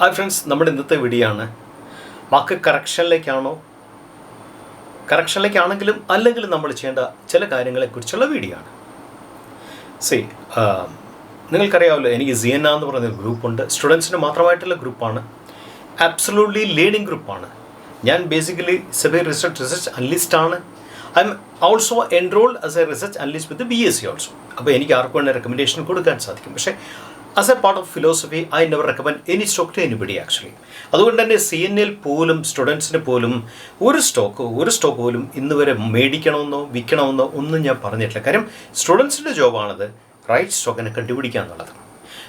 Hi friends നമ്മുടെ ഇന്നത്തെ video ആണ് മാർക്ക് കറക്ഷനിലേക്കാണോ കറക്ഷനിലേക്കാണെങ്കിലും അല്ലെങ്കിലും നമ്മൾ ചെയ്യേണ്ട ചില കാര്യങ്ങളെക്കുറിച്ചുള്ള വീഡിയോ ആണ് സി നിങ്ങൾക്കറിയാമല്ലോ എനിക്ക് സിയന്ന എന്ന് പറയുന്ന ഗ്രൂപ്പുണ്ട് സ്റ്റുഡൻസിന് മാത്രമായിട്ടുള്ള ഗ്രൂപ്പാണ് ആബ്സലൂട്ട്ലി ലേണിംഗ് ഗ്രൂപ്പാണ് ഞാൻ basically SEBI research research analyst ആണ്. I am also enrolled as a research analyst with B S C also അപ്പോൾ എനിക്ക് ആർക്കും വേണ്ട റെക്കമെൻഡേഷൻ കൊടുക്കാൻ സാധിക്കും. പക്ഷേ as a part of philosophy I never recommend any stock to anybody actually അതുകൊണ്ട് തന്നെ സി എൻ എൽ പോലും സ്റ്റുഡൻസിന് പോലും ഒരു സ്റ്റോക്ക് ഒരു സ്റ്റോക്ക് പോലും ഇന്ന് വരെ മേടിക്കണമെന്നോ വിൽക്കണമെന്നോ ഒന്നും ഞാൻ പറഞ്ഞിട്ടില്ല. കാര്യം സ്റ്റുഡൻസിന്റെ ജോബാണത് റൈറ്റ് സ്റ്റോക്കിനെ കണ്ടുപിടിക്കുക എന്നുള്ളത്.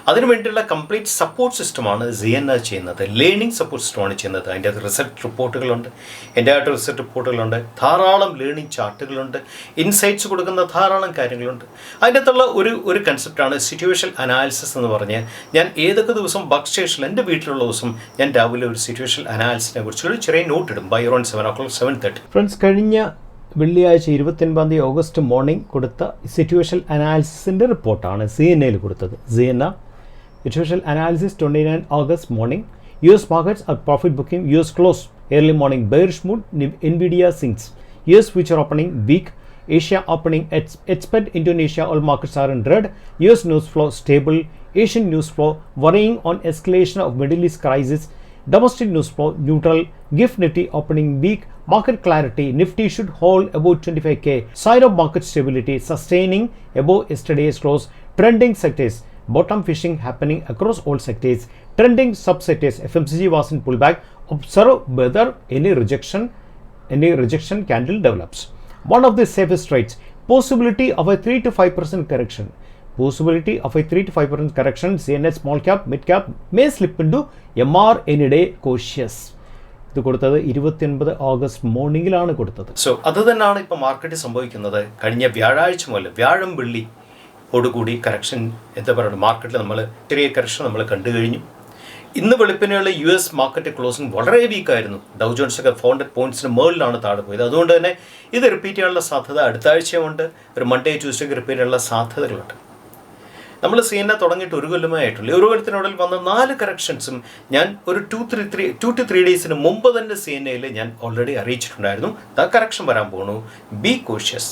അതിനു വേണ്ടിയുള്ള കംപ്ലീറ്റ് സപ്പോർട്ട് സിസ്റ്റമാണ് സിയന്ന ചെയ്യുന്നത്. ലേണിംഗ് സപ്പോർട്ട് സിസ്റ്റമാണ് ചെയ്യുന്നത്. അതിന്റെ അകത്ത് റിസൾട്ട് റിപ്പോർട്ടുകളുണ്ട് എന്റെ ആയിട്ട് റിസൾട്ട് റിപ്പോർട്ടുകളുണ്ട് ധാരാളം ലേണിംഗ് ചാർട്ടുകളുണ്ട്. ഇൻസൈറ്റ്സ് കൊടുക്കുന്ന ധാരാളം കാര്യങ്ങളുണ്ട്. അതിന്റെ അകത്തുള്ള ഒരു ഒരു കൺസെപ്റ്റാണ് സിറ്റുവേഷൻ അനാലിസിസ് എന്ന് പറഞ്ഞ് ഞാൻ ഏതൊക്കെ ദിവസം വർക്ക് സ്റ്റേഷനിൽ എന്റെ വീട്ടിലുള്ള ദിവസം ഞാൻ രാവിലെ ഒരു സിറ്റുവേഷൻ അനാലിസിനെ കുറിച്ച് ഒരു ചെറിയ നോട്ട് ഇടും. By around seven o'clock seven thirty friends കഴിഞ്ഞ വെള്ളിയാഴ്ച ഇരുപത്തൊൻപതാം തീയതി ഓഗസ്റ്റ് മോർണിംഗ് കൊടുത്ത സിറ്റുവേഷൻ അനാലിസിസിന്റെ റിപ്പോർട്ടാണ് സി എൻ എയിൽ കൊടുത്തത്. C N Situational analysis 29 August morning. US markets are profit booking. US close early morning bearish mood. Nvidia sinks. US future opening weak. Asia opening expect Indonesia all markets are in red. US news flow stable. Asian news flow worrying on escalation of Middle East crisis. Domestic news flow neutral. GIFT Nifty opening weak. Market clarity Nifty should hold above 25k. Side of market stability sustaining above yesterday's close. Trending sectors. Bottom fishing happening across all sectors trending sub-sectors, fmcg was in pullback observe whether any rejection any rejection candle develops one of the safest trades possibility of a 3 to 5 percent correction possibility of a 3 to 5 percent correction cns small cap mid cap may slip into mr any day cautious ഇത് കൊടുത്തത് ഇരുപത്തിയൊൻപത് August മോർണിംഗിലാണ് കൊടുത്തത് so അത് തന്നെയാണ് ഇപ്പോൾ മാർക്കറ്റിൽ സംഭവിക്കുന്നത് കഴിഞ്ഞ വ്യാഴാഴ്ച മുതൽ വ്യാഴം വെള്ളി ഓടുകൂടി കറക്ഷൻ എന്താ പറയുക മാർക്കറ്റിൽ നമ്മൾ ചെറിയ കറക്ഷൻ നമ്മൾ കണ്ടു കഴിഞ്ഞു. ഇന്ന് വെളുപ്പിനെയുള്ള യു എസ് മാർക്കറ്റ് ക്ലോസിംഗ് വളരെ വീക്കായിരുന്നു ഡൗ ജോൺസ് ഒക്കെ ഫോർ ഹൺഡ്രഡ് പോയിന്റ്സിന് മുകളിലാണ് താഴെ പോയത്. അതുകൊണ്ട് തന്നെ ഇത് റിപ്പീറ്റ് ചെയ്യാനുള്ള സാധ്യത അടുത്ത ആഴ്ചയുമുണ്ട് ഒരു മൺഡേ ട്യൂസ്ഡേക്ക് റിപ്പീറ്റ് ചെയ്യാനുള്ള സാധ്യതകളുണ്ട്. നമ്മൾ സി എൻ എ തുടങ്ങിയിട്ട് ഒരു കൊല്ലമായിട്ടുള്ളൂ ഒരു കൊല്ലത്തിനുള്ളിൽ വന്ന നാല് കറക്ഷൻസും ഞാൻ ഒരു two three three two two three ഡേയ്സിന് മുമ്പ് തന്നെ സി എൻ എയിൽ ഞാൻ ഓൾറെഡി അറിയിച്ചിട്ടുണ്ടായിരുന്നു. ആ കറക്ഷൻ വരാൻ പോകുന്നു ബി കോഷ്യസ്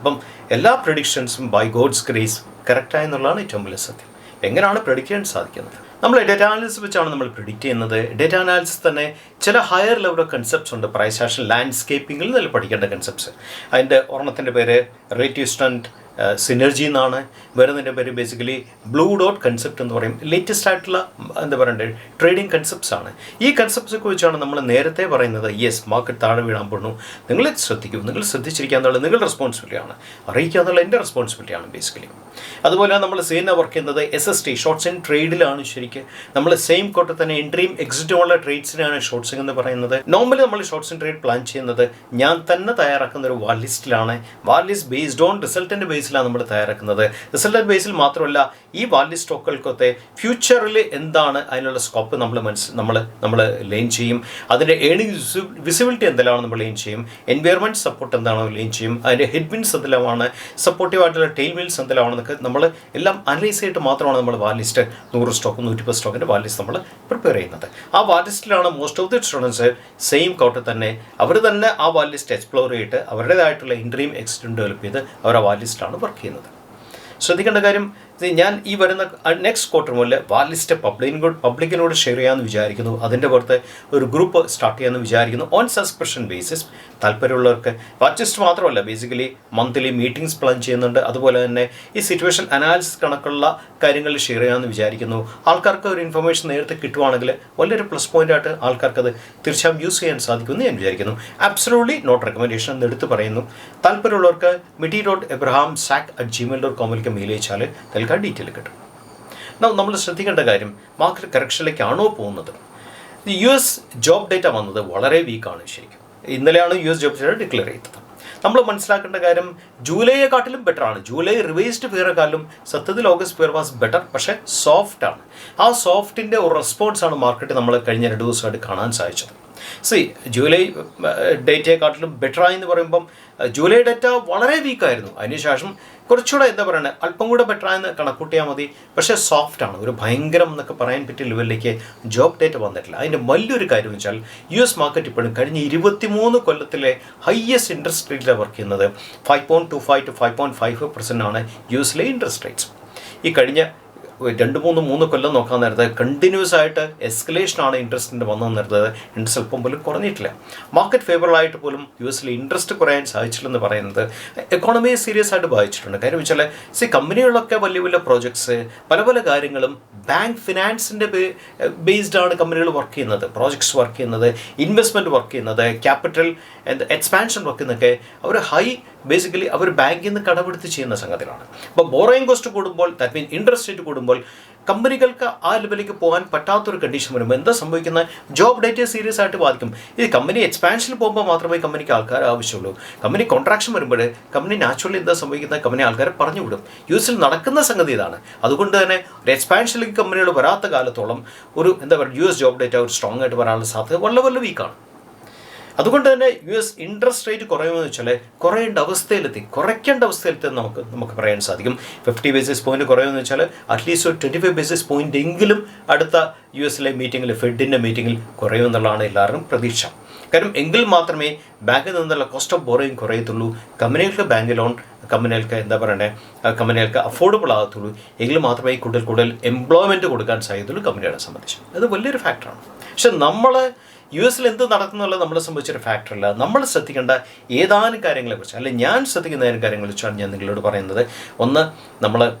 അപ്പം എല്ലാ പ്രഡിക്ഷൻസും ബൈ ഗോഡ്സ് ഗ്രേസ് കറക്റ്റായെന്നുള്ളതാണ് ഏറ്റവും വലിയ സത്യം. എങ്ങനെയാണ് പ്രഡിക്റ്റ് ചെയ്യാൻ സാധിക്കുന്നത്? നമ്മൾ ഡേറ്റ അനാലിസിസ് വെച്ചാണ് നമ്മൾ പ്രിഡിക്റ്റ് ചെയ്യുന്നത്. ഡേറ്റ അനാലിസിസ് തന്നെ ചില ഹയർ ലെവൽ കൺസെപ്റ്റ്സ് ഉണ്ട്. പ്രൈസ് ആക്ഷൻ ലാൻഡ്സ്കേപ്പിങ്ങിൽ നല്ല പഠിക്കേണ്ട കൺസെപ്റ്റ്സ് അതിന്റെ ഒരെണ്ണത്തിന്റെ പേര് റിലേറ്റീവ് സ്ട്രെന്റ് സിനർജി എന്നാണ് വരുന്നതിന്റെ പേര് ബേസിക്കലി ബ്ലൂ ഡോട്ട് കൺസെപ്റ്റ് എന്ന് പറയും. ലേറ്റസ്റ്റ് ആയിട്ടുള്ള എന്താ പറയണ്ടേ ട്രേഡിംഗ് കൺസെപ്റ്റ്സ് ആണ്. ഈ കൺസെപ്റ്റ്സൊക്കെ വെച്ചാണ് നമ്മൾ നേരത്തെ പറയുന്നത്. യെസ് മാർക്കറ്റ് താഴെ വീഴാൻ പോകുന്നു നിങ്ങൾ ശ്രദ്ധിക്കും. നിങ്ങൾ ശ്രദ്ധിച്ചിരിക്കുക എന്നുള്ളത് നിങ്ങളുടെ റെസ്പോൺസിബിലിറ്റിയാണ് അറിയിക്കുക എന്നുള്ള എന്റെ റെസ്പോൺസിബിലിറ്റിയാണ് ബേസിക്കലി അതുപോലെ നമ്മൾ സീന വർക്ക് ചെയ്യുന്നത് S S T shorts and ട്രേഡിലാണ് ശരിക്കും. നമ്മൾ സെയിം കോട്ടെ തന്നെ എൻട്രിയും എക്സിറ്റുമുള്ള ട്രേഡ്സിനാണ് ഷോർട്സ് എന്ന് പറയുന്നത്. നോർമലി നമ്മൾ ഷോർട്സ് ആൻഡ് ട്രേഡ് പ്ലാൻ ചെയ്യുന്നത് ഞാൻ തന്നെ തയ്യാറാക്കുന്ന ഒരു വാർ ലിസ്റ്റിലാണ് വാർ ലിസ്റ്റ് ബേസ്ഡ് ഓൺ റിസൾട്ടിന്റെ ബേസിലാണ് നമ്മൾ തയ്യാറാക്കുന്നത്. റിസൾട്ട് ബേസിൽ മാത്രമല്ല ഈ വാല്യൂ സ്റ്റോക്കുകൾക്കൊക്കെ ഫ്യൂച്ചറിൽ എന്താണ് അതിനുള്ള സ്കോപ്പ് നമ്മൾ മനസ്സ് നമ്മൾ നമ്മൾ ലെയിൻ ചെയ്യും. അതിന്റെ ഏണിംഗ് വിസിബിലിറ്റി എന്തെല്ലാമാണ് നമ്മൾ ലെയിൻ ചെയ്യും. എൻവയർമെന്റ് സപ്പോർട്ട് എന്താണോ ലെയിൻ ചെയ്യും. അതിന്റെ ഹെഡ്വിൻസ് എന്തെല്ലാമാണ് സപ്പോർട്ടീവ് ആയിട്ടുള്ള ടെയിൽ മിൽസ് എന്തെല്ലാമാണെന്നൊക്കെ നമ്മൾ എല്ലാം അനലൈസ് ചെയ്തിട്ട് മാത്രമാണ് നമ്മൾ വാലിസ്റ്റ് നൂറ് സ്റ്റോക്ക് നൂറ്റിപ്പത് സ്റ്റോക്കിന്റെ വാലിസ് നമ്മൾ പ്രിപ്പയർ ചെയ്യുന്നത്. ആ വാലിസ്റ്റിലാണ് most of the students same കൗട്ടിൽ തന്നെ. അവർ തന്നെ ആ വാലിസ്റ്റ് എക്സ്പ്ലോർ ചെയ്തിട്ട് അവരുടേതായിട്ടുള്ള ഇൻട്രീം എക്സ്റ്റൻഡ് ഡെവലപ്പ് ചെയ്ത് അവർ ആ വാർ ലിസ്റ്റിലാണ് വർക്ക് ചെയ്യുന്നത്. ശ്രദ്ധിക്കേണ്ട കാര്യം ഞാൻ ഈ വരുന്ന നെക്സ്റ്റ് ക്വാർട്ടർ മുതൽ വാർ ലിസ്റ്റ് പബ്ലിക്കിനോട് പബ്ലിക്കിനോട് ഷെയർ ചെയ്യാമെന്ന് വിചാരിക്കുന്നു. അതിന്റെ പുറത്ത് ഒരു ഗ്രൂപ്പ് സ്റ്റാർട്ട് ചെയ്യാമെന്ന് വിചാരിക്കുന്നു. ഓൺ സബ്സ്ക്രിപ്ഷൻ ബേസിസ് താല്പര്യമുള്ളവർക്ക് വാച്ചിസ്റ്റ് മാത്രമല്ല ബേസിക്കലി മന്ത്ലി മീറ്റിംഗ്സ് പ്ലാൻ ചെയ്യുന്നുണ്ട്. അതുപോലെ തന്നെ ഈ സിറ്റുവേഷൻ അനാലിസിസ് കണക്കുള്ള കാര്യങ്ങൾ ഷെയർ ചെയ്യാമെന്ന് വിചാരിക്കുന്നു. ആൾക്കാർക്ക് ഒരു ഇൻഫർമേഷൻ നേരത്തെ കിട്ടുവാണെങ്കിൽ വലിയൊരു പ്ലസ് പോയിന്റ് ആയിട്ട് ആൾക്കാർക്ക് അത് തീർച്ചയായും യൂസ് ചെയ്യാൻ സാധിക്കുമെന്ന് ഞാൻ വിചാരിക്കുന്നു. അബ്സലൂട്ട്ലി നോട്ട് റെക്കമെൻഡേഷൻ എന്ന് എടുത്ത് പറയുന്നു. താല്പര്യമുള്ളവർക്ക് mitty dot Abraham Zach at Gmail dot കോമിലേക്ക് mail അയച്ചാൽ തൽക്കാലം ഡീറ്റെയിൽ കിട്ടും. നമ്മൾ ശ്രദ്ധിക്കേണ്ട കാര്യം മാർക്കറ്റ് കറക്ഷനിലേക്കാണോ പോകുന്നത്? യു എസ് ജോബ് ഡേറ്റ വന്നത് വളരെ വീക്കാണ് ശരിക്കും. ഇന്നലെയാണ് U S job data declare ചെയ്തത്. നമ്മൾ മനസ്സിലാക്കേണ്ട കാര്യം ജൂലൈയെക്കാട്ടിലും ബെറ്റർ ആണ്. ജൂലൈ റിവേസ്ഡ് ഫിയറെക്കാളും സത്യത്തിൽ ഓഗസ്റ്റ് ഫിയർ വാസ് ബെറ്റർ പക്ഷേ സോഫ്റ്റ് ആണ്. ആ സോഫ്റ്റിന്റെ ഒരു റെസ്പോൺസ് ആണ് മാർക്കറ്റ് നമ്മൾ കഴിഞ്ഞ രണ്ട് ദിവസമായിട്ട് കാണാൻ സാധിച്ചത്. സി ജൂലൈ ഡേറ്റയെക്കാട്ടിലും ബെറ്ററായി എന്ന് പറയുമ്പം ജൂലൈ ഡേറ്റ വളരെ വീക്കായിരുന്നു അതിനുശേഷം കുറച്ചുകൂടെ എന്താ പറയുന്നത് അല്പം കൂടെ ബെറ്ററായെന്ന് കണക്കൂട്ടിയാൽ മതി. പക്ഷേ സോഫ്റ്റ് ആണ്. ഒരു ഭയങ്കരം എന്നൊക്കെ പറയാൻ പറ്റിയ ലെവലിലേക്ക് ജോബ് ഡേറ്റ വന്നിട്ടില്ല. അതിന്റെ വലിയൊരു കാര്യം വെച്ചാൽ യു എസ് മാർക്കറ്റ് ഇപ്പോഴും കഴിഞ്ഞ ഇരുപത്തിമൂന്ന് കൊല്ലത്തിലെ ഹയസ്റ്റ് ഇൻട്രസ്റ്റ് റേറ്റിലാണ് വർക്ക് ചെയ്യുന്നത്. Five point two five to five point five percent ആണ് യു എസിലെ ഇൻട്രസ്റ്റ് റേറ്റ്സ് ഈ കഴിഞ്ഞ രണ്ട് മൂന്ന് മൂന്ന് കൊല്ലം നോക്കാൻ നേരത്തെ കണ്ടിന്യൂസ് ആയിട്ട് എസ്കലേഷൻ ആണ് ഇൻട്രസ്റ്റിന്റെ വന്നു നേരത്തെ ഇൻട്രസ്റ്റ് അല്പം പോലും കുറഞ്ഞിട്ടില്ല. മാർക്കറ്റ് ഫേവറബിൾ ആയിട്ട് പോലും യു എസിൽ ഇൻട്രസ്റ്റ് കുറയാൻ സാധിച്ചില്ലെന്ന് പറയുന്നത് എക്കോണമിയെ സീരിയസ് ആയിട്ട് ബാധിച്ചിട്ടുണ്ട്. കാര്യം വെച്ചാൽ സി കമ്പനികളൊക്കെ വലിയ വലിയ പ്രോജക്ട്സ് പല പല കാര്യങ്ങളും ബാങ്ക് ഫിനാൻസിന്റെ ബേസ്ഡ് ആണ് കമ്പനികൾ വർക്ക് ചെയ്യുന്നത്. പ്രോജക്ട്സ് വർക്ക് ചെയ്യുന്നത് ഇൻവെസ്റ്റ്മെന്റ് വർക്ക് ചെയ്യുന്നത് ക്യാപിറ്റൽ എക്സ്പാൻഷൻ വർക്ക് ചെയ്യുന്നതൊക്കെ അവർ ഹൈ ബേസിക്കലി അവർ ബാങ്കിൽ നിന്ന് കടമെടുത്ത് ചെയ്യുന്ന സംഗതികളാണ്. അപ്പോൾ ബോറോയിങ് കോസ്റ്റ് കൂടുമ്പോൾ ദാറ്റ് മീൻ ഇൻട്രസ്റ്റ് റേറ്റ് കൂടുമ്പോൾ കമ്പനികൾക്ക് ആ ലെവലിലേക്ക് പോകാൻ പറ്റാത്തൊരു കണ്ടീഷൻ വരുമ്പോൾ എന്താ സംഭവിക്കുന്നത്? ജോബ് ഡേറ്റ് സീരിയസ് ആയിട്ട് ബാധിക്കും. ഇത് കമ്പനി എക്സ്പാൻഷനിൽ പോകുമ്പോൾ മാത്രമേ കമ്പനിക്ക് ആൾക്കാർ ആവശ്യമുള്ളൂ. കമ്പനി കോൺട്രാക്ഷൻ വരുമ്പോൾ കമ്പനി നാച്ചുറലി എന്താ സംഭവിക്കുന്നത്? കമ്പനി ആൾക്കാരെ പറഞ്ഞു വിടും. യു നടക്കുന്ന സംഗതി ഇതാണ്. അതുകൊണ്ട് തന്നെ ഒരു എക്സ്പാൻഷനിലേക്ക് കമ്പനികൾ വരാത്ത കാലത്തോളം ഒരു എന്താ പറയുക യു എസ് ജോബ് ഡേറ്റ ഒരു സ്ട്രോങ് ആയിട്ട് വരാനുള്ള സാധ്യത വളരെ വളരെ വീക്കാണ് അതുകൊണ്ട് തന്നെ യു എസ് ഇൻട്രസ്റ്റ് റേറ്റ് കുറയുമെന്ന് വെച്ചാൽ കുറയേണ്ട അവസ്ഥയിലെത്തി. കുറയ്ക്കേണ്ട അവസ്ഥയിലെത്തി നമുക്ക് നമുക്ക് പറയാൻ സാധിക്കും. ഫിഫ്റ്റി ബേസിസ് പോയിന്റ് കുറയുമെന്ന് വെച്ചാൽ അറ്റ്ലീസ്റ്റ് ഒരു ട്വന്റി ഫൈവ് ബേസിസ് പോയിന്റ് എങ്കിലും അടുത്ത യു എസിലെ മീറ്റിങ്ങിൽ ഫെഡിന്റെ മീറ്റിങ്ങിൽ കുറയുമെന്നുള്ളതാണ് എല്ലാവരും പ്രതീക്ഷ. കാരണം എങ്കിൽ മാത്രമേ ബാങ്കിൽ നിന്നുള്ള കോസ്റ്റ് ഓഫ് ബോറിങ് കുറയത്തുള്ളൂ. കമ്പനികൾക്ക് ബാങ്ക് ലോൺ കമ്പനികൾക്ക് എന്താ പറയണേ? കമ്പനികൾക്ക് അഫോർഡബിൾ ആകത്തുള്ളൂ. എങ്കിൽ മാത്രമേ കൂടുതൽ കൂടുതൽ എംപ്ലോയ്മെന്റ് കൊടുക്കാൻ സാധ്യതയുള്ളൂ കമ്പനികളെ സംബന്ധിച്ച്. അത് വലിയൊരു ഫാക്ടറാണ് പക്ഷെ നമ്മൾ യു എസിൽ എന്ത് നടക്കുന്നുള്ളത് നമ്മളെ സംബന്ധിച്ചൊരു ഫാക്ടറല്ല നമ്മൾ ശ്രദ്ധിക്കേണ്ട ഏതാനും കാര്യങ്ങളെക്കുറിച്ച് അല്ലെങ്കിൽ ഞാൻ ശ്രദ്ധിക്കുന്ന ഏതാനും കാര്യങ്ങളെ കുറിച്ചാണ് ഞാൻ നിങ്ങളോട് പറയുന്നത്. ഒന്ന് നമ്മൾ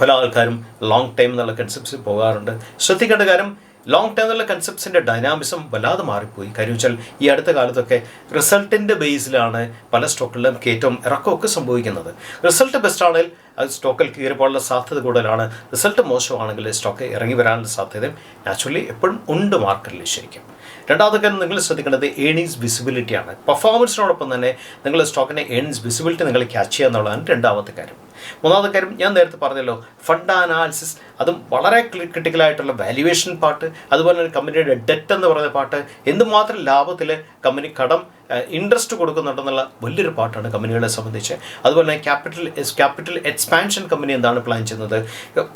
പല ആൾക്കാരും ലോങ് ടൈം എന്നുള്ള കൺസെപ്റ്റ്സിൽ പോകാറുണ്ട്. ശ്രദ്ധിക്കേണ്ട കാര്യം ലോങ് ടൈം എന്നുള്ള കൺസെപ്റ്റ്സിന്റെ ഡൈനാമിസം വല്ലാതെ മാറിപ്പോയി. കാര്യം വെച്ചാൽ ഈ അടുത്ത കാലത്തൊക്കെ റിസൾട്ടിന്റെ ബേസിലാണ് പല സ്റ്റോക്കുകളിലും കയറ്റവും ഇറക്കമൊക്കെ സംഭവിക്കുന്നത്. റിസൾട്ട് ബെസ്റ്റ് ആണെങ്കിൽ അത് സ്റ്റോക്കിൽ കയറിപ്പോകാനുള്ള സാധ്യത കൂടുതലാണ്. റിസൾട്ട് മോശമാണെങ്കിൽ സ്റ്റോക്ക് ഇറങ്ങി വരാനുള്ള സാധ്യതയും നാച്ചുറലി എപ്പോഴും ഉണ്ട് മാർക്കറ്റിൽ ശരിക്കും. രണ്ടാമത്തെ കാര്യം നിങ്ങൾ ശ്രദ്ധിക്കേണ്ടത് ഏണിങ്സ് വിസിബിലിറ്റിയാണ് പെർഫോമൻസിനോടൊപ്പം തന്നെ നിങ്ങൾ സ്റ്റോക്കിന്റെ ഏണിങ്സ് വിസിബിലിറ്റി നിങ്ങൾ ക്യാച്ച് ചെയ്യുക എന്നുള്ളതാണ് രണ്ടാമത്തെ കാര്യം. മൂന്നാമത്തെ കാര്യം ഞാൻ നേരത്തെ പറഞ്ഞല്ലോ ഫണ്ട് അനാലിസിസ് അതും വളരെ ക്രിട്ടിക്കലായിട്ടുള്ള വാല്യുവേഷൻ പാർട്ട് അതുപോലെ തന്നെ കമ്പനിയുടെ ഡെറ്റ് എന്ന് പറയുന്ന പാർട്ട് എന്തുമാത്രം ലാഭത്തിൽ കമ്പനി കടം ഇൻട്രസ്റ്റ് കൊടുക്കുന്നുണ്ടെന്നുള്ള വലിയൊരു പാട്ടാണ് കമ്പനികളെ സംബന്ധിച്ച്. അതുപോലെ തന്നെ ക്യാപിറ്റൽ ക്യാപിറ്റൽ എക്സ്പാൻഷൻ കമ്പനി എന്താണ് പ്ലാൻ ചെയ്യുന്നത്?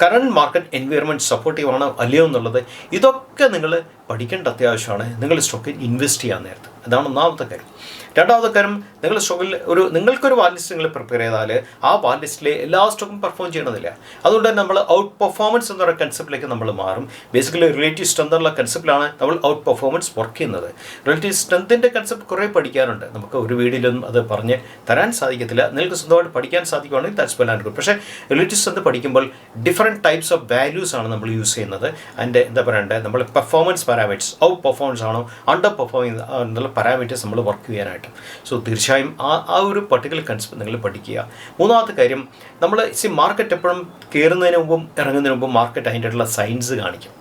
കറണ്ട് മാർക്കറ്റ് എൻവയറമെന്റ് സപ്പോർട്ടീവ് ആണോ അല്ലയോ എന്നുള്ളത് ഇതൊക്കെ നിങ്ങൾ പഠിക്കേണ്ട അത്യാവശ്യമാണ്. നിങ്ങൾ സ്റ്റോക്കിൽ ഇൻവെസ്റ്റ് ചെയ്യാൻ നേരത്തെ. അതാണ് ഒന്നാമത്തെ കാര്യം. രണ്ടാമത്തെ കാര്യം നിങ്ങൾ സ്റ്റോക്കിൽ ഒരു നിങ്ങൾക്കൊരു വാലിസ്റ്റ് നിങ്ങൾ പ്രിപ്പയർ ചെയ്താൽ ആ വാലിസ്റ്റിലെ എല്ലാ സ്റ്റോക്കും പെർഫോം ചെയ്യണമെന്നില്ല അതുകൊണ്ട് നമ്മൾ ഔട്ട് പെർഫോമൻസ് എന്ന കൺസെപ്റ്റിലേക്ക് നമ്മൾ മാറും. ബേസിക്കലി റിലേറ്റീവ് സ്ട്രെങ്ത് എന്നുള്ള കൺസെപ്റ്റിലാണ് നമ്മൾ ഔട്ട് പെർഫോമൻസ് വർക്ക് ചെയ്യുന്നത്. റിലേറ്റീവ് സ്ട്രെങ്തിന്റെ കൺസെപ്റ്റ് കുറേ പഠിക്കാറുണ്ട്. നമുക്ക് ഒരു വീഡിയോയിലൊന്നും അത് പറഞ്ഞ് തരാൻ സാധിക്കത്തില്ല. നിങ്ങൾക്ക് സ്വന്തമായിട്ട് പഠിക്കാൻ സാധിക്കുവാണെങ്കിൽ ദാറ്റ്സ് വെൽ ആൻഡ് ഗുഡ് പക്ഷേ റിലീജിയസ് എന്ത് പഠിക്കുമ്പോൾ ഡിഫറെന്റ് ടൈപ്സ് ഓഫ് വാല്യൂസ് ആണ് നമ്മൾ യൂസ് ചെയ്യുന്നത്. അതിന്റെ എന്താ പറയണ്ടേ? നമ്മൾ പെർഫോമൻസ് പാരാമീറ്റേഴ്സ് ഔട്ട് പെർഫോമൻസ് ആണോ അണ്ടർ പെർഫോമൻസ് എന്നുള്ള പാരാമീറ്റേഴ്സ് നമ്മൾ വർക്ക് ചെയ്യാനായിട്ട്. സോ തീർച്ചയായും ആ ആ ഒരു പർട്ടിക്കുലർ കൺസെപ്റ്റ് നിങ്ങൾ പഠിക്കുക. മൂന്നാമത്തെ കാര്യം നമ്മൾ സി മാർക്കറ്റ് എപ്പോഴും കയറുന്നതിന് മുമ്പും ഇറങ്ങുന്നതിന് മുമ്പും മാർക്കറ്റ് അതിന്റെ സയൻസ് കാണിക്കും.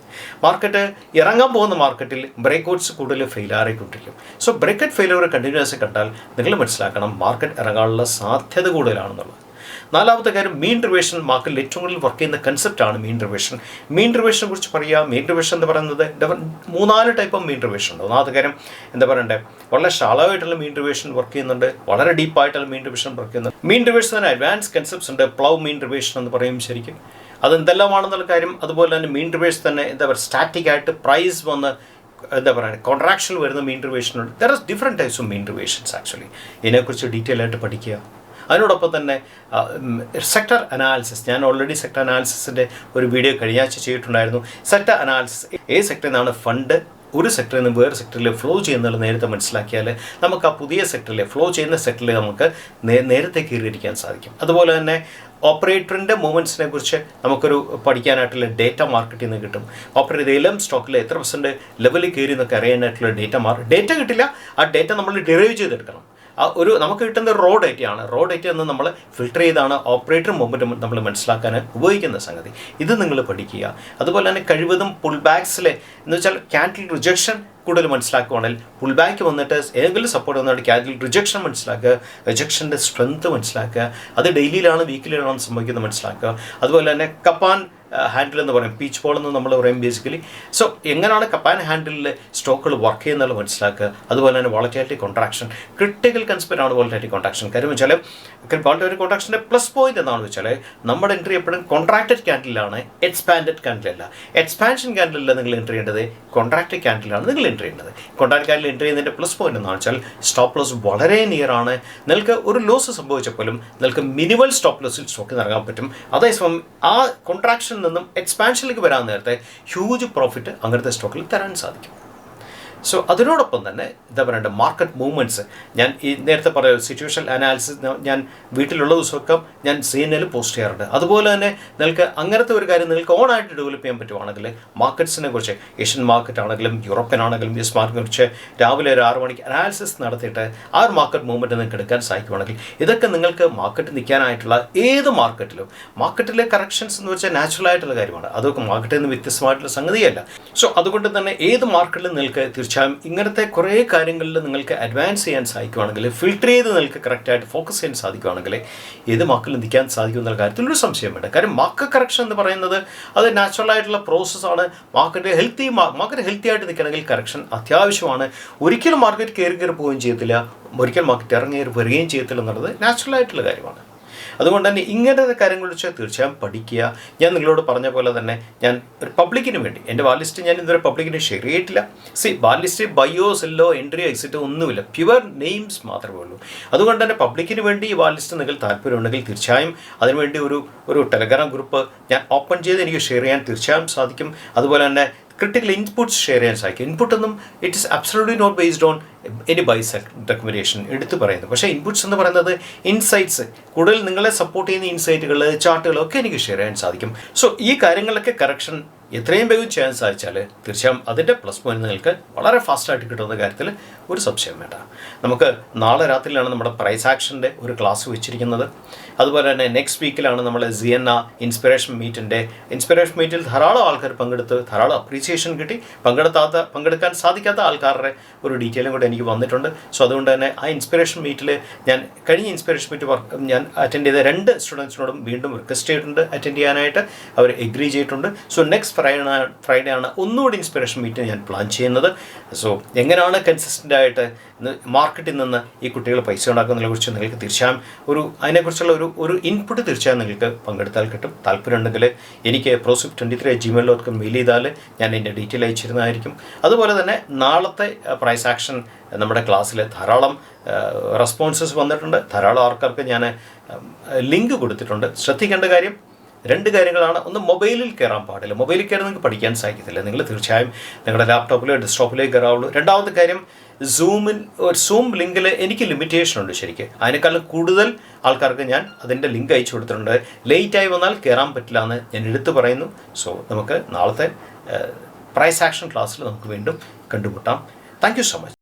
മാർക്കറ്റ് ഇറങ്ങാൻ പോകുന്ന മാർക്കറ്റിൽ ബ്രേക്ക് ഔട്ട്സ് കൂടുതൽ ഫെയിലാറിക്കൊണ്ടിരിക്കും so break out failure continues കണ്ടാൽ നിങ്ങൾ മനസ്സിലാക്കണം മാർക്കറ്റ് ഇറങ്ങാനുള്ള സാധ്യത കൂടുതലാണെന്നുള്ളത്. നാലാമത്തെ കാര്യം മീൻ റിവേഷൻ മാർക്കറ്റിൽ ഏറ്റവും കൂടുതൽ വർക്ക് ചെയ്യുന്ന കൺസെപ്റ്റാണ് മീൻ റിവേഷൻ മീൻ റിവേഷനെ കുറിച്ച് പറയുക മീൻ റിവേഷൻ എന്ന് പറയുന്നത് മൂന്നാൽ ടൈപ്പ് ഓഫ് മീൻ റിവേഷൻ ഉണ്ട്. ഒന്നാമത്തെ കാര്യം എന്താ പറയണ്ടേ? വളരെ ഷാളവായിട്ടുള്ള മീൻ റിവേഷൻ വർക്ക് ചെയ്യുന്നുണ്ട്. വളരെ ഡീപ്പായിട്ടുള്ള മീൻ റിവേഷൻ വർക്ക് ചെയ്യുന്നുണ്ട്. മീൻ റിവേഷൻ തന്നെ അഡ്വാൻസ് കൺസെപ്റ്റ്സ് ഉണ്ട്. പ്ലൗ മീൻ റിവേഷൻ എന്ന് പറയും ശരിക്കും. അതെന്തെല്ലാമാണെന്നുള്ള കാര്യം അതുപോലെ തന്നെ മീൻ റിവേഴ്സ് തന്നെ എന്താ പറയുക സ്റ്റാറ്റിക് ആയിട്ട് പ്രൈസ് വന്ന് എന്താ പറയുക കോൺട്രാക്ഷൻ വരുന്ന mean റിവേഷനുണ്ട് there are different types of mean reversions actually ഇതിനെക്കുറിച്ച് ഡീറ്റെയിൽ ആയിട്ട് പഠിക്കുക. അതിനോടൊപ്പം തന്നെ സെക്ടർ അനാലിസിസ് ഞാൻ ഓൾറെഡി സെക്ടർ അനാലിസിസിന്റെ ഒരു വീഡിയോ കഴിഞ്ഞ ആഴ്ച ചെയ്തിട്ടുണ്ടായിരുന്നു. സെക്ടർ അനാലിസിസ് ഏത് സെക്ടറിൽ നിന്നാണ് ഫണ്ട് ഒരു സെക്ടറിൽ നിന്ന് വേറെ സെക്ടറിൽ ഫ്ലോ ചെയ്യുന്നത് നേരത്തെ മനസ്സിലാക്കിയാൽ നമുക്ക് ആ പുതിയ സെക്ടറിൽ ഫ്ലോ ചെയ്യുന്ന സെക്ടറിൽ നമുക്ക് നേരത്തെ കയറിയിരിക്കാൻ സാധിക്കും. അതുപോലെ തന്നെ ഓപ്പറേറ്ററിന്റെ മൂവ്മെന്റ്സിനെ കുറിച്ച് നമുക്കൊരു പഠിക്കാനായിട്ടുള്ള ഡേറ്റ മാർക്കറ്റിൽ നിന്ന് കിട്ടും. ഓപ്പറേറ്റർ ഏലം സ്റ്റോക്കിൽ എത്ര പെർസെന്റ് ലെവലിൽ കയറി എന്നൊക്കെ അറിയാനായിട്ടുള്ള ഡേറ്റ മാർ ഡേറ്റ കിട്ടില്ല. ആ ഡേറ്റ നമ്മൾ ഡിറൈവ് ചെയ്തെടുക്കണം. ആ ഒരു നമുക്ക് കിട്ടുന്ന റോ ഡേറ്റയാണ് റോ ഡേറ്റ എന്ന് നമ്മൾ ഫിൽട്ടർ ചെയ്താണ് ഓപ്പറേറ്റർ മൂവ്മെന്റ് നമ്മൾ മനസ്സിലാക്കാൻ ഉപയോഗിക്കുന്ന സംഗതി. ഇത് നിങ്ങൾ പഠിക്കുക. അതുപോലെ തന്നെ കഴിവതും പുൾ ബാക്സിലെ എന്ന് വെച്ചാൽ ക്യാൻഡിൽ റിജക്ഷൻ കൂടുതൽ മനസ്സിലാക്കുകയാണെങ്കിൽ പുൾ ബാക്ക് വന്നിട്ട് ഏതെങ്കിലും സപ്പോർട്ട് വന്നിട്ട് അതിൽ റിജക്ഷൻ മനസ്സിലാക്കുക റിജക്ഷന്റെ സ്ട്രെങ്ത് മനസ്സിലാക്കുക അത് ഡെയിലിയിലാണ് വീക്കിലാണ് സംഭവിക്കുന്നത് മനസ്സിലാക്കുക. അതുപോലെ തന്നെ കപ്പാൻ ഹാൻഡിൽ എന്ന് പറയും. പീച്ച് ബോൾ എന്ന് നമ്മൾ പറയും ബേസിക്കലി സോ എങ്ങനെയാണ് കപ്പാൻ ഹാൻഡിലെ ഹാൻഡിലിൽ സ്റ്റോക്കുകൾ വർക്ക് ചെയ്യുന്നത് മനസ്സിലാക്കുക? അതുപോലെ തന്നെ വോളറ്റാലിറ്റി കോൺട്രാക്ഷൻ ക്രിട്ടിക്കൽ കൺസ്പെക്ട് ആണ് വോളറ്റാലിറ്റി കോൺട്രാക്ഷൻ കാര്യം വെച്ചാൽ വോളറ്റാലിറ്റി കോൺട്രാക്ഷന്റെ പ്ലസ് പോയിന്റ് എന്താണെന്ന് വെച്ചാൽ നമ്മുടെ എൻട്രി എപ്പോഴും കോൺട്രാക്റ്റഡ് ക്യാൻഡിലാണ് എക്സ്പാൻഡഡ് ക്യാൻഡിലല്ല എക്സ്പാൻഷൻ ക്യാൻഡിലല്ല നിങ്ങൾ എൻട്രി ചെയ്യേണ്ടത് കോൺട്രാക്റ്റഡ് ക്യാൻഡിലാണ് നിങ്ങൾ എൻട്രി ചെയ്യേണ്ടത്. കോൺട്രാക്ട് ക്യാൻഡിൽ എൻട്രി ചെയ്യുന്നതിന്റെ പ്ലസ് പോയിന്റ് എന്താണെന്ന് വെച്ചാൽ സ്റ്റോപ്പ് ലോസ് വളരെ നിയർ ആണ്. നിങ്ങൾക്ക് ഒരു ലോസ് സംഭവിച്ചപ്പോലും നിങ്ങൾക്ക് മിനിമൽ സ്റ്റോപ്പ് ലോസിൽ സ്റ്റോക്ക് ഇറങ്ങാൻ പറ്റും. അതേസമയം ആ കോൺട്രാക്ഷനിൽ നിന്നും എക്സ്പാൻഷനിലേക്ക് വരാൻ നേരത്തെ ഹ്യൂജ് പ്രോഫിറ്റ് അങ്ങനത്തെ സ്റ്റോക്കിൽ തരാൻ സാധിക്കും. സോ അതിനോടൊപ്പം തന്നെ എന്താ പറയണ്ടത് മാർക്കറ്റ് മൂവ്മെന്റ്സ് ഞാൻ ഈ നേരത്തെ പറയാം സിറ്റുവേഷൻ അനാലിസിസ് ഞാൻ വീട്ടിലുള്ള ദിവസമൊക്കെ ഞാൻ സി എൻ എൽ പോസ്റ്റ് ചെയ്യാറുണ്ട്. അതുപോലെ തന്നെ നിങ്ങൾക്ക് അങ്ങനത്തെ ഒരു കാര്യം നിങ്ങൾക്ക് ഓണായിട്ട് ഡെവലപ്പ് ചെയ്യാൻ പറ്റുവാണെങ്കിൽ മാർക്കറ്റ്സിനെ കുറിച്ച് ഏഷ്യൻ മാർക്കറ്റ് ആണെങ്കിലും യൂറോപ്യൻ ആണെങ്കിലും യു മാർക്കറ്റിനെ കുറിച്ച് രാവിലെ ഒരു ആറ് മണിക്ക് അനാലിസിസ് നടത്തിയിട്ട് ആ ഒരു മാർക്കറ്റ് മൂവ്മെന്റ് നിങ്ങൾക്ക് എടുക്കാൻ സാധിക്കുവാണെങ്കിൽ ഇതൊക്കെ നിങ്ങൾക്ക് മാർക്കറ്റ് നിൽക്കാനായിട്ടുള്ള ഏത് മാർക്കറ്റിലും മാർക്കറ്റിലെ കറക്ഷൻസ് എന്ന് വെച്ചാൽ നാച്ചുറൽ ആയിട്ടുള്ള കാര്യമാണ്. അതൊക്കെ മാർക്കറ്റിൽ നിന്ന് വ്യത്യസ്തമായിട്ടുള്ള സംഗതിയല്ല. സോ അതുകൊണ്ട് തന്നെ ഏത് മാർക്കറ്റിലും നിങ്ങൾക്ക് തീർച്ചയായും ഇങ്ങനത്തെ കുറേ കാര്യങ്ങളിൽ നിങ്ങൾക്ക് അഡ്വാൻസ് ചെയ്യാൻ സാധിക്കുവാണെങ്കിൽ ഫിൽട്ടർ ചെയ്ത് നിങ്ങൾക്ക് കറക്റ്റായിട്ട് ഫോക്കസ് ചെയ്യാൻ സാധിക്കുവാണെങ്കിൽ ഏത് മാർക്കിൽ നിൽക്കാൻ സാധിക്കും എന്നുള്ള കാര്യത്തിൽ ഒരു സംശയം വേണ്ട. കാര്യം മാർക്ക് കറക്ഷൻ എന്ന് പറയുന്നത് അത് നാച്ചുറൽ ആയിട്ടുള്ള പ്രോസസ്സാണ് മാർക്കറ്റ് ഹെൽത്തി മാർക്കറ്റ് ഹെൽത്തി ആയിട്ട് നിൽക്കണമെങ്കിൽ കറക്ഷൻ അത്യാവശ്യമാണ്. ഒരിക്കലും മാർക്കറ്റ് കയറി കയറി പോവുകയും ചെയ്യത്തില്ല. ഒരിക്കൽ മാർക്കറ്റ് ഇറങ്ങി വരികയും ചെയ്യത്തില്ല എന്നുള്ളത് നാച്ചുറൽ ആയിട്ടുള്ള കാര്യമാണ്. അതുകൊണ്ട് തന്നെ ഇങ്ങനത്തെ കാര്യങ്ങൾ വെച്ചാൽ തീർച്ചയായും പഠിക്കുക. ഞാൻ നിങ്ങളോട് പറഞ്ഞ പോലെ തന്നെ ഞാൻ ഒരു പബ്ലിക്കിന് വേണ്ടി എന്റെ വാലിസ്റ്റ് ഞാൻ ഇതുവരെ പബ്ലിക്കിന് ഷെയർ ചെയ്തിട്ടില്ല. സി വാലിസ്റ്റ് ബയോസ് ബയോ സെല്ലോ എൻട്രി എക്സിറ്റ് ഒന്നുമില്ല. പ്യുവർ നെയിംസ് മാത്രമേ ഉള്ളൂ. അതുകൊണ്ട് തന്നെ പബ്ലിക്കിന് വേണ്ടി ഈ വാലിസ്റ്റ് നിങ്ങൾ താല്പര്യമുണ്ടെങ്കിൽ തീർച്ചയായും അതിനുവേണ്ടി ഒരു ഒരു ടെലഗ്രാം ഗ്രൂപ്പ് ഞാൻ ഓപ്പൺ ചെയ്ത് എനിക്ക് ഷെയർ ചെയ്യാൻ തീർച്ചയായും സാധിക്കും. അതുപോലെ തന്നെ ക്രിട്ടിക്കൽ ഇൻപുട്സ് ഷെയർ ചെയ്യാൻ സാധിക്കും. ഇൻപുട്ടൊന്നും it is absolutely not based on any buys recommendation എടുത്തു പറയുന്നത് പക്ഷേ ഇൻപുട്സ് എന്ന് പറയുന്നത് ഇൻസൈറ്റ്സ് കൂടുതൽ നിങ്ങളെ സപ്പോർട്ട് ചെയ്യുന്ന ഇൻസൈറ്റുകൾ ചാർട്ടുകൾ ഒക്കെ എനിക്ക് ഷെയർ ചെയ്യാൻ സാധിക്കും. സോ ഈ കാര്യങ്ങളൊക്കെ കറക്ഷൻ എത്രയും വേഗം ചെയ്യാൻ സാധിച്ചാൽ തീർച്ചയായും അതിന്റെ പ്ലസ് പോയിന്റ് നിങ്ങൾക്ക് വളരെ ഫാസ്റ്റായിട്ട് കിട്ടുന്ന കാര്യത്തിൽ ഒരു സംശയം വേണ്ട. നമുക്ക് നാളെ രാത്രിയിലാണ് നമ്മുടെ പ്രൈസ് ആക്ഷന്റെ ഒരു ക്ലാസ് വെച്ചിരിക്കുന്നത്. അതുപോലെ തന്നെ നെക്സ്റ്റ് വീക്കിലാണ് നമ്മൾ സിയന്ന ഇൻസ്പിറേഷൻ മീറ്റിന്റെ ഇൻസ്പിറേഷൻ മീറ്റിൽ ധാരാളം ആൾക്കാർ പങ്കെടുത്ത് ധാരാളം അപ്രീസിയേഷൻ കിട്ടി. പങ്കെടുത്താത്ത പങ്കെടുക്കാൻ സാധിക്കാത്ത ആൾക്കാരുടെ ഒരു ഡീറ്റെയിലും കൂടെ എനിക്ക് വന്നിട്ടുണ്ട്. സോ അതുകൊണ്ട് തന്നെ ആ ഇൻസ്പിറേഷൻ മീറ്റിൽ ഞാൻ കഴിഞ്ഞ ഇൻസ്പിറേഷൻ മീറ്റ് വർക്ക് ഞാൻ അറ്റൻഡ് ചെയ്ത രണ്ട് സ്റ്റുഡൻസിനോടും വീണ്ടും റിക്വസ്റ്റ് ചെയ്തിട്ടുണ്ട്. അറ്റൻഡ് ചെയ്യാനായിട്ട് അവർ എഗ്രി ചെയ്തിട്ടുണ്ട്. സോ നെക്സ്റ്റ് ഫ്രൈഡേ ഫ്രൈഡേ ആണ് ഒന്നുകൂടി ഇൻസ്പിറേഷൻ മീറ്റ് ഞാൻ പ്ലാൻ ചെയ്യുന്നത്. സോ എങ്ങനെയാണ് കൺസിസ്റ്റന്റ് ആയിട്ട് മാർക്കറ്റിൽ നിന്ന് ഈ കുട്ടികൾ പൈസ ഉണ്ടാക്കുന്നതിനെ കുറിച്ച് നിങ്ങൾക്ക് തീർച്ചയായും ഒരു അതിനെക്കുറിച്ചുള്ള ഒരു ഒരു ഇൻപുട്ട് തീർച്ചയായും നിങ്ങൾക്ക് പങ്കെടുത്താൽ കിട്ടും. താല്പര്യമുണ്ടെങ്കിൽ എനിക്ക് പ്രോസിപ്പ് ട്വന്റി ത്രീ ജിമെയിൽ മെയിൽ ചെയ്താൽ ഞാൻ എന്റെ ഡീറ്റെയിൽ അയച്ചിരുന്നതായിരിക്കും. അതുപോലെ തന്നെ നാളത്തെ പ്രൈസ് ആക്ഷൻ നമ്മുടെ ക്ലാസ്സിൽ ധാരാളം റെസ്പോൺസസ് വന്നിട്ടുണ്ട്. ധാരാളം ആൾക്കാർക്ക് ഞാൻ ലിങ്ക് കൊടുത്തിട്ടുണ്ട്. ശ്രദ്ധിക്കേണ്ട കാര്യം രണ്ട് കാര്യങ്ങളാണ്. ഒന്ന് മൊബൈലിൽ കയറാൻ പാടില്ല. മൊബൈലിൽ കയറി നിങ്ങൾക്ക് പഠിക്കാൻ സാധിക്കത്തില്ല. നിങ്ങൾ തീർച്ചയായും നിങ്ങളുടെ ലാപ്ടോപ്പിലോ ഡെസ്ക്ടോപ്പിലോ കയറാവുള്ളൂ. രണ്ടാമത്തെ കാര്യം സൂമിൽ ഒരു സൂം ലിങ്കിൽ എനിക്ക് ലിമിറ്റേഷൻ ഉണ്ട് ശരിക്കും. അതിനേക്കാളും കൂടുതൽ ആൾക്കാർക്ക് ഞാൻ അതിന്റെ ലിങ്ക് അയച്ചു കൊടുത്തിട്ടുണ്ട്. ലേറ്റായി വന്നാൽ കയറാൻ പറ്റില്ല എന്ന് ഞാൻ എടുത്തു പറയുന്നു. സോ നമുക്ക് നാളത്തെ പ്രൈസ് ആക്ഷൻ ക്ലാസ്സിൽ നമുക്ക് വീണ്ടും കണ്ടുമുട്ടാം. Thank so much